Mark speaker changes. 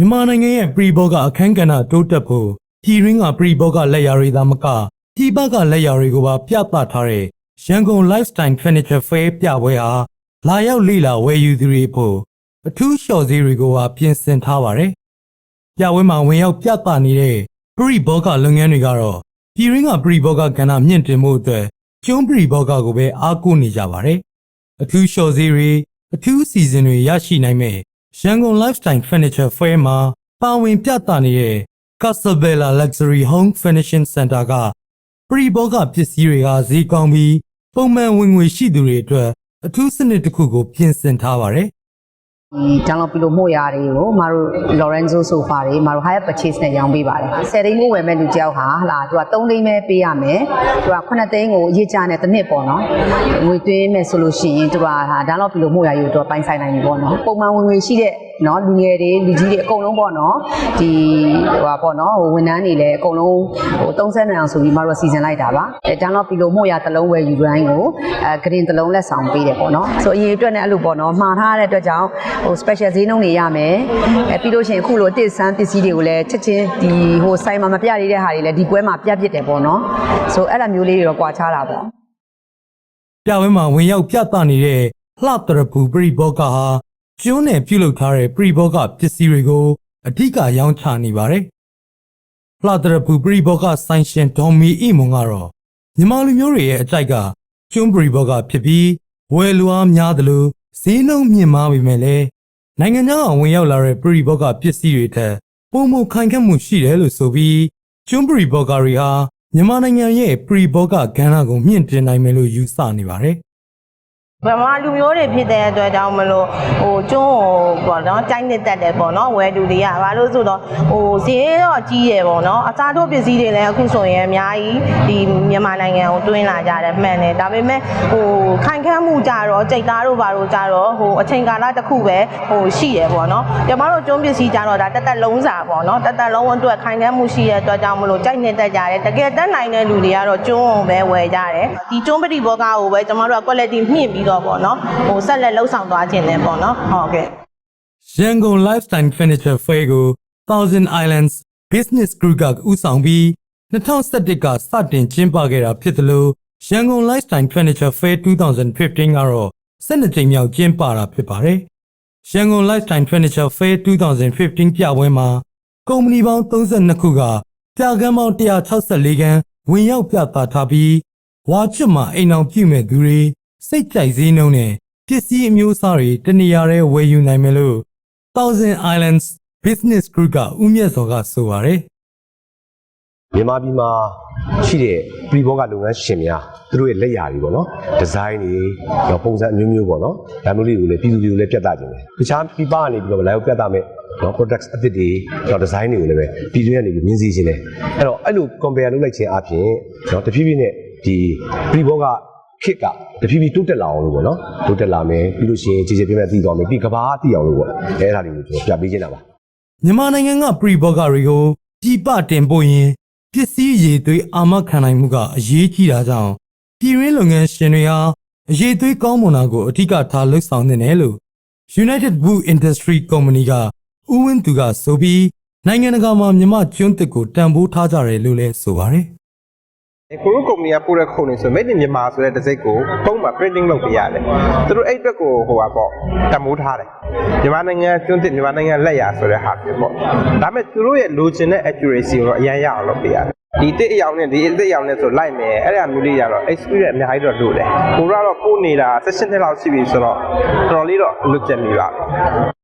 Speaker 1: မြန်မာနိုင်ငံရဲ့ပရီဘောကအခန်းကဏ္ဍတိုးတက်ဖို့ပြည်ရင်းကပရီဘောကလက်ရာတွေသာမကပြည်ပကလက်ရာတွေကိုပါပြသထားတဲ့ရန်ကုန် Lifestyle Furniture Fair ပြပွဲဟာလာရောက်လေ့လာဝယ်ယူသူတွေဖို့အထူးလျှော်ဈေးတွေကိုပါပြင်ဆင်ထားပါတယ်။ပြပွဲမှာဝင်ရောက်ပြသနေတဲ့ပရီဘောကလုပ်ငန်းတွေကတော့ပြည်ရင်းကပရီဘောကကဏ္ဍမြင့်တင်မှုအတွက်ကျွန်းပရီဘောကကိုပဲအားကိုးနေကြပါတယ်။အထူးလျှော်ဈေးတွေအထူးစီစဉ်တွေရရှိနိုင်မဲ့ ရန်ကုန် Lifestyle Furniture Fair မှာပါဝင်ပြသနေတဲ့ Casabella Luxury Home Furnishing Center ကပရိဘောဂပစ္စည်းတွေကဈေးကောင်းပြီးပုံမှန်ဝင်ငွေရှိသူတွေအတွက်အထူးစနစ်တစ်ခုကိုပြင်ဆင်ထားပါတယ်
Speaker 2: ဒီ download ပြီးလို့မှုရတွေကိုမတို့ Lorenzo sofa တွေမတို့ higher purchase နဲ့ရောင်းပေးပါတယ်10သိန်းကိုဝယ်မဲ့လူကြောက်ဟာဟလာသူက3သိန်းပဲပေးရမယ်သူက9သိန်းကိုအရေးကြနဲ့တစ်နှစ်ပေါ့နော်ငွေသွင်းမဲ့ဆိုလို့ရှိရင်သူကဟာ download ပြီးလို့မှုရယူတော့ပိုင်းဆိုင်နိုင်ပြီပေါ့နော်ပုံမှန်ဝင်ငွေရှိတဲ့ နော်လူငယ်တွေလူကြီးတွေအကုန်လုံးပေါ့နော်ဒီဟိုပါပေါ့နော်ဟိုဝန်ထမ်းတွေလည်းအကုန်လုံးဟို30နိုင်အောင်ဆိုပြီးမတို့စီစဉ်လိုက်တာပါအဲ download ပြီးလို့မှုရတစ်လုံးဝယ်ယူတိုင်းကိုအဲ green တစ်လုံးလက်ဆောင်ပေးတယ်ပေါ့နော်ဆိုအရင်အတွက်နဲ့အဲ့လိုပေါ့နော်မှားထားတဲ့အတွက်ကြောင့်ဟို special ဈေးနှုန်းတွေရမယ်အဲပြီးလို့ရှိရင်အခုလိုတစ်ဆန်းပစ္စည်းတွေကိုလည်းချက်ချင်းဒီဟိုဆိုင်မှာမပြရတဲ့ဟာတွေလည်းဒီပွဲမှာပြပြစ်တယ်ပေါ့နော်ဆိုအဲ့လိုမျိုးလေးတွေတော့ကြွာချတာပေါ့။
Speaker 1: ပြပွဲမှာဝင်ရောက်ပြသနေတဲ့လှတရပူပရိဘောဂဟာ ကျွန်းနဲ့ပြုလုပ်ထားတဲ့ပရိဘောဂပစ္စည်းတွေကိုအဓိကရောင်းချနေပါတယ်။လှတရပူပရိဘောဂဆိုင်ရှင်ဒေါ်မီအီမွန်ကတော့မြန်မာလူမျိုးတွေရဲ့အကြိုက်ကကျွန်းပရိဘောဂဖြစ်ပြီးဝယ်လူအားများသလိုဈေးနှုန်းမြင့်မားပေမဲ့လည်းနိုင်ငံခြားကဝင်ရောက်လာတဲ့ပရိဘောဂပစ္စည်းတွေထက်ပုံမခိုင်ခန့်မှုရှိတယ်လို့ဆိုပြီးကျွန်းပရိဘောဂတွေဟာမြန်မာနိုင်ငံရဲ့ပရိဘောဂကဏ္ဍကိုမြင့်တင်နိုင်မယ်လို့ယူဆနေပါတယ်။
Speaker 3: ဗမာလူမျိုးတွေဖြစ်တဲ့အတွက်ကြောင့်မလို့ဟိုကျွန်းဟိုပေါ့နော်ကြိုက်နေတတ်တယ်ပေါ့နော်ဝယ်သူတွေကဘာလို့ဆိုတော့ဟိုဈေးတော့ကြီးရယ်ပေါ့နော်အစားထိုးပစ္စည်းတွေလည်းအခုဆိုရင်အများကြီးဒီမြန်မာနိုင်ငံကိုတွင်းလာကြတယ်မှန်တယ်ဒါပေမဲ့ဟိုခိုင်ခန့်မှုကြတော့ကြိတ်သားတို့ဘာတို့ကြတော့ဟိုအချိန်ကာလတစ်ခုပဲဟိုရှိရယ်ပေါ့နော်ကျမတို့ကျွန်းပစ္စည်းကြတော့ဒါတက်တက်လုံးစာပေါ့နော်တက်တက်လုံးဝအတွက်ခိုင်ခန့်မှုရှိတဲ့အတွက်ကြောင့်မလို့ကြိုက်နေတတ်ကြတယ်တကယ်တက်နိုင်တဲ့လူတွေကတော့ကျွန်းကိုပဲဝယ်ကြတယ်ဒီကျွန်းပတိဘောကကိုပဲကျမတို့က quality မြင့်ပြီးတော့ပေါ့နော်ဟိုဆက်လက်လှုပ်ဆောင်သွားခြင်းနဲ့ပေါ့နော်ဟုတ်ကဲ့
Speaker 1: ရန်ကုန် Lifestyle Furniture Fair ကို Thousand Islands Business Group ကဦးဆောင်ပြီး2011ကစတင်ကျင်းပခဲ့တာဖြစ်သလိုရန်ကုန် Lifestyle Furniture Fair 2015ကတော့12ကြိမ်မြောက်ကျင်းပတာဖြစ်ပါတယ်။ရန်ကုန် Lifestyle Furniture Fair 2015ပြပွဲမှာကုမ္ပဏီပေါင်း32ခုကပြကန်းပေါင်း164ခန်းဝင်ရောက်ပြသထားပြီးဝါချွတ်မှာအိမ်အောင်ပြုမဲ့သူတွေ စိတ်ကြိုက်စည်းနှုံးနဲ့ပစ္စည်းအမျိုးအစားတွေတနေရာထဲဝယ်ယူနိုင်မယ်လို့ Thousand Islands Business Group ကဦးမြတ်စောကဆိုပါတယ်
Speaker 4: မြန်မာပြည်မှာရှိတဲ့ပြည်ဘောကလုပ်ငန်းရှင်များသူတို့ရဲ့လက်ရာတွေပေါ့နော်ဒီဇိုင်းတွေတော့ပုံစံအမျိုးမျိုးပေါ့နော်ဒါမျိုးလေးကိုလည်းပြည်သူတွေကိုလည်းပြသခြင်းတယ်တခြားပြည်ပကနေပြီးတော့ live ပြသမယ်နော် products အသစ်တွေတော့ဒီဇိုင်းတွေကိုလည်းပဲပြည်တွင်းကနေပြီးမြင်စီခြင်းတယ်အဲ့တော့အဲ့လို compare လုပ်လိုက်ခြင်းအပြင်နော်တဖြည်းဖြည်းနဲ့ဒီပြည်ဘောက ခစ်ကတဖြည်းဖြည်းတိုးတက်လာအောင်လို့ပေါ့နော်တိုးတက်လာမယ်ပြီးလို့ရှိရင်ခြေခြေပြင်းပြင်းသိသွားမယ်ပြီးကဘာသိအောင်လို့ပေါ့အဲ့ဒါတွေကိုကျွန်တော်ပြပေးခြင်းတာပါ
Speaker 1: မြန်မာနိုင်ငံကပရိဘောဂတွေကိုပြည်ပတင်ပို့ရင်ပစ္စည်းရည်သွေးအာမခံနိုင်မှုကအရေးကြီးတာကြောင့်ပြည်ရင်းလုပ်ငန်းရှင်တွေဟာအရေးသွေးကောင်းမွန်တာကိုအထူးထားလှုပ်ဆောင်နေတယ်လို့ United Wood Industry Company ကဦးဝင်းသူကဆိုပြီးနိုင်ငံတကာမှာမြန်မာကျွန်းတစ်ကိုတန်ဖိုးထားကြတယ်လို့လည်းဆိုပါတယ်
Speaker 5: ကိုရုကုမ္ပဏီကပို့တဲ့ခုံနေဆို made in မြန်မာဆိုတဲ့တစ်စိတ်ကိုပုံမှန် printing လုပ်ပေးရတယ်။သူတို့အဲ့အတွက်ကိုဟိုပါပေါ့တမိုးထားတယ်။မြန်မာနိုင်ငံကျွန်းသစ်မြန်မာနိုင်ငံလက်ရာဆိုတဲ့ဟာမျိုးပေါ့။ဒါပေမဲ့သူတို့ရဲ့လိုချင်တဲ့ accuracy ကိုတော့အရင်ရအောင်လုပ်ပေးရတယ်။ဒီတစ်အယောင်နဲ့ဒီအစ်အယောင်နဲ့ဆိုလိုက်မယ်အဲ့ဒါမျိုးလေးရတော့ experience အများကြီးတော့လိုတယ်။ကိုကတော့ပို့နေတာ16နှစ်လောက်ရှိပြီဆိုတော့တော်တော်လေးတော့လွတ်ကျက်နေပါပြီ။